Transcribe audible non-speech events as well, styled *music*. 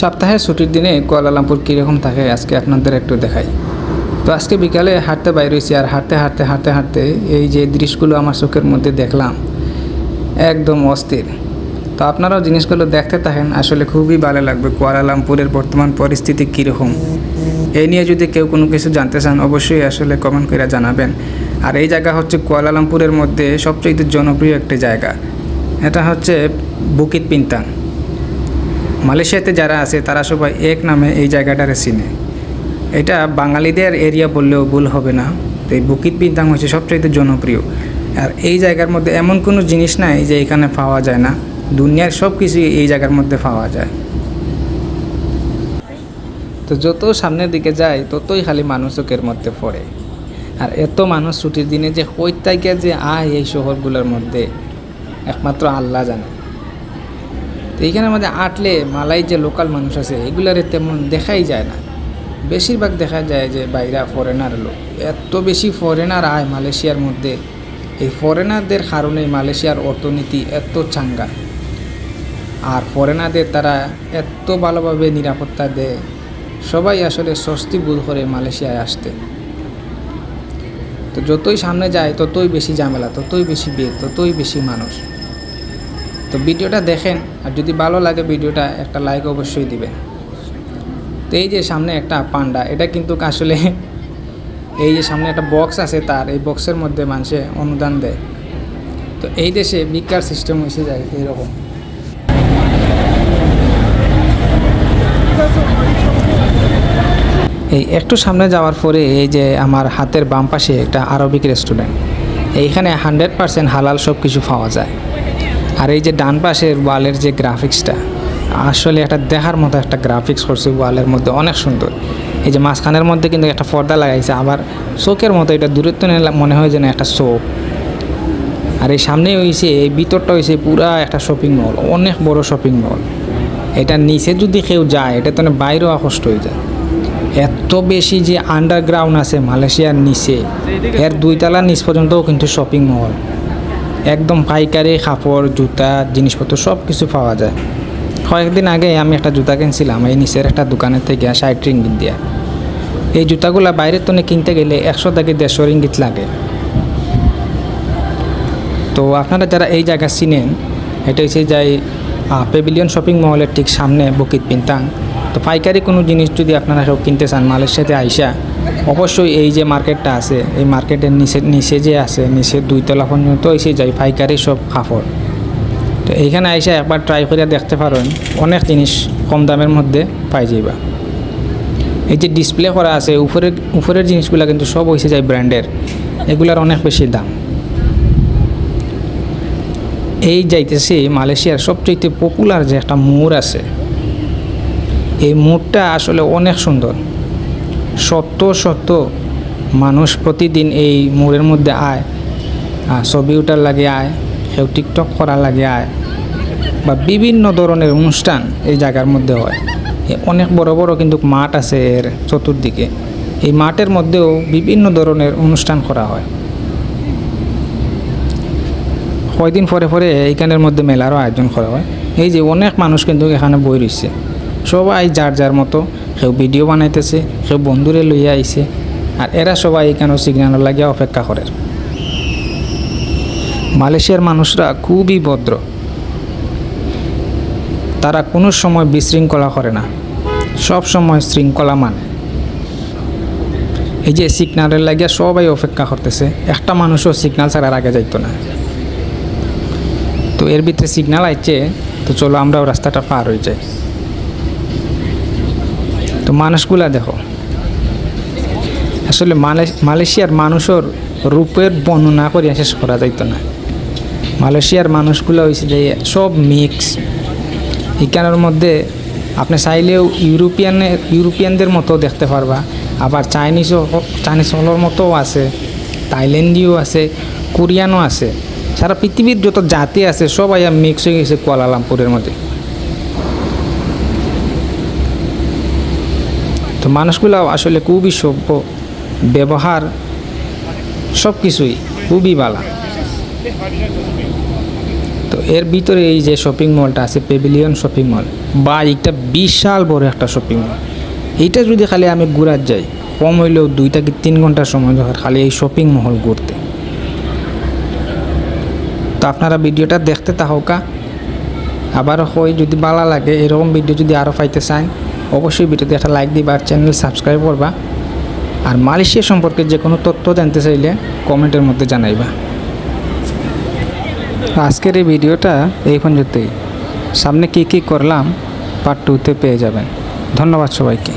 সপ্তাহের ছুটির দিনে কুয়ালালামপুর কীরকম থাকে আজকে আপনাদের একটু দেখাই। তো আজকে বিকালে হাঁটতে বাইর হয়েছি আর হাঁটতে হাঁটতে হাঁটতে হাঁটতে এই যে দৃশ্যগুলো আমার চোখের মধ্যে দেখলাম, একদম অস্থির। তো আপনারাও জিনিসগুলো দেখতে থাকেন, আসলে খুবই ভালো লাগবে কুয়ালালামপুরের বর্তমান পরিস্থিতি কীরকম। এই নিয়ে যদি কেউ কোনো কিছু জানতে চান, অবশ্যই আসলে কমেন্ট করে জানাবেন। আর এই জায়গা হচ্ছে কুয়ালালামপুরের মধ্যে সবচেয়ে জনপ্রিয় একটি জায়গা। এটা হচ্ছে বুকিত পিন্তাং মালয়েশিয়াতে যারা আছে, তারা সবাই এক নামে এই জায়গাটারে চিনে। এটা বাঙালিদের এরিয়া বললেও ভুল হবে না। তো এই বুকিত পিন্তাং হচ্ছে সবচেয়ে জনপ্রিয়। আর এই জায়গার মধ্যে এমন কোনো জিনিস নাই যে এখানে পাওয়া যায় না। দুনিয়ার সব কিছুই এই জায়গার মধ্যে পাওয়া যায়। তো যত সামনের দিকে যায়, ততই খালি মানুষ চোখের মধ্যে পড়ে। আর এত মানুষ ছুটির দিনে যে থেকে যে আয় এই শহরগুলোর মধ্যে, একমাত্র আল্লাহ জানে। এইখানে আমাদের আটলে মালাই যে লোকাল মানুষ আছে, এগুলারে তেমন দেখাই যায় না। বেশিরভাগ দেখা যায় যে বাইরা ফরেনার লোক। এত বেশি ফরেনার আয় মালয়েশিয়ার মধ্যে। এই ফরেনারদের কারণে মালয়েশিয়ার অর্থনীতি এত চাঙ্গা। আর ফরেনারদের তারা এত ভালোভাবে নিরাপত্তা দেয়। সবাই আসলে স্বস্তি বোধ করে মালয়েশিয়ায় আসতে। তো যতই সামনে যায়, ততই বেশি ঝামেলা, ততই বেশি ভিড়, ততই বেশি মানুষ। তো ভিডিওটা দেখেন, আর যদি ভালো লাগে ভিডিওটা, একটা লাইক অবশ্যই দিবেন। তো এই যে সামনে একটা পান্ডা, এটা কিন্তু আসলে *laughs* এই যে সামনে একটা বক্স আছে তার, এই বক্সের মধ্যে মানুষে অনুদান দেয়। তো এই দেশে ভিক্ষার সিস্টেম হয়েছে যায় এইরকম। এই একটু সামনে যাওয়ার পরে এই যে আমার হাতের বাম পাশে একটা আরবিক রেস্টুরেন্ট এইখানে হান্ড্রেড পারসেন্ট হালাল সব কিছু পাওয়া যায়। আর এই যে ডান পাশের ওয়ালের যে গ্রাফিক্সটা আসলে একটা দেখার মতো একটা গ্রাফিক্স করছে ওয়ালের মধ্যে, অনেক সুন্দর। এই যে মাঝখানের মধ্যে কিন্তু একটা পর্দা লাগাইছে, আবার চোখের মতো এটা দূরত্ব নিলে মনে হয় যেন একটা চোখ আর এই সামনে হয়েছে এই ভিতরটা হয়েছে পুরা একটা শপিং মল অনেক বড় শপিং মল এটা নিচে যদি কেউ যায়, এটা তো বাইরেও আকষ্ট হয়ে যায়। এত বেশি যে আন্ডারগ্রাউন্ড আছে মালয়েশিয়ার নিচে, এর দুইতলার নিচ পর্যন্তও কিন্তু শপিং মল একদম পাইকারি কাপড়, জুতা, জিনিসপত্র সব কিছু পাওয়া যায়। কয়েকদিন আগে আমি একটা জুতা কিনছিলাম, এই নিচের একটা দোকানের থেকে ষাট রিঙ্গিত দিয়া। এই জুতাগুলা বাইরের তনে কিনতে গেলে একশো থেকে দেড়শো রিঙ্গিত লাগে। তো আপনারা যারা এই জায়গা চিনেন, এটা হচ্ছে যাই পেভিলিয়ন শপিং মলের ঠিক সামনে বকিত পিন্তাং। তো পাইকারি কোনো জিনিস যদি আপনারা সব কিনতে চান মালয়েশিয়াতে আইসা, অবশ্যই এই যে মার্কেটটা আছে, এই মার্কেটের নিচে নিচে যে আছে, নিচে দুই দুইতলা পর্যন্ত এসে যায় পাইকারি সব কাপড়। তো এইখানে আইসা একবার ট্রাই করে দেখতে পারেন অনেক জিনিস কম দামের মধ্যে পাই যাইবা। এই যে ডিসপ্লে করা আছে উপরের উপরের জিনিসগুলো কিন্তু সব হয়েছে যায় ব্র্যান্ডের এগুলার অনেক বেশি দাম। এই যাইতেছি মালয়েশিয়ার সবচেয়ে পপুলার যে একটা মোড় আছে এই মোড়টা আসলে অনেক সুন্দর। শত শত মানুষ প্রতিদিন এই মোড়ের মধ্যে আয়। আর ছবি উঠার লাগে আয়, কেউ টিকটক করার লাগে আয় বা বিভিন্ন ধরনের অনুষ্ঠান এই জায়গার মধ্যে হয়। অনেক বড় বড় কিন্তু মাঠ আছে এর চতুর্দিকে। এই মাঠের মধ্যেও বিভিন্ন ধরনের অনুষ্ঠান করা হয়। কয়দিন পরে পরে এইখানের মধ্যে মেলারও আয়োজন করা হয়। এই যে অনেক মানুষ কিন্তু এখানে বই রয়েছে। সবাই যার যার মতো কেউ ভিডিও বানাইতেছে কেউ বন্ধুরে লইয়া আইছে, আর এরা সবাই এখানে সিগন্যাল লাগিয়ে অপেক্ষা করে মালয়েশিয়ার মানুষরা খুবই ভদ্র। তারা কোনো সময় বিশৃঙ্খলা করে না, সব সময় শৃঙ্খলা মানে। এই যে সিগনালের লাগিয়া সবাই অপেক্ষা করতেছে, একটা মানুষও সিগনাল ছাড়ার আগে যাইতো না। তো এর ভিতরে সিগনাল আইছে, তো চলো আমরাও রাস্তাটা পার হয়ে যাই। মানুষগুলা দেখো। আসলে মালয়েশিয়ার মানুষের রূপের বর্ণনা করিয়া শেষ করা যাইত না। মালয়েশিয়ার মানুষগুলো হয়েছে যে সব মিক্স এখানের মধ্যে আপনি চাইলেও ইউরোপিয়ানের ইউরোপিয়ানদের মতো দেখতে পারবা। আবার চাইনিজও চাইনিজ হলের মতোও আছে, থাইল্যান্ডীয় আছে, কোরিয়ানও আছে। সারা পৃথিবীর যত জাতি আছে সব সবাই মিক্স হয়ে গেছে কুয়ালালামপুরের মধ্যে। তো মানুষগুলো আসলে খুবই সভ্য, ব্যবহার সব কিছুই খুবই ভালো তো এর ভিতরে এই যে শপিং মলটা আছে পেভিলিয়ন শপিং মল বা একটা বিশাল বড় একটা শপিং মল এইটা যদি খালি আমি ঘুরার যাই, কম হইলেও দুই থেকে তিন ঘণ্টার সময় দরকার খালি এই শপিং মল ঘুরতে। তো আপনারা ভিডিওটা দেখতে তাহকা আবার হয় যদি ভালো লাগে, এরকম ভিডিও যদি আরও পাইতে চান অবশ্যই ভিডিওতে একটা লাইক দিবা আর চ্যানেল সাবস্ক্রাইব করবা। আর মালয়েশিয়া সম্পর্কে যে কোনো তথ্য জানতে চাইলে কমেন্টের মধ্যে জানাইবা। আজকের এই ভিডিওটা এই পর্যন্তই। সামনে কী কী করলাম পার্ট টুতে পেয়ে যাবেন। ধন্যবাদ সবাইকে।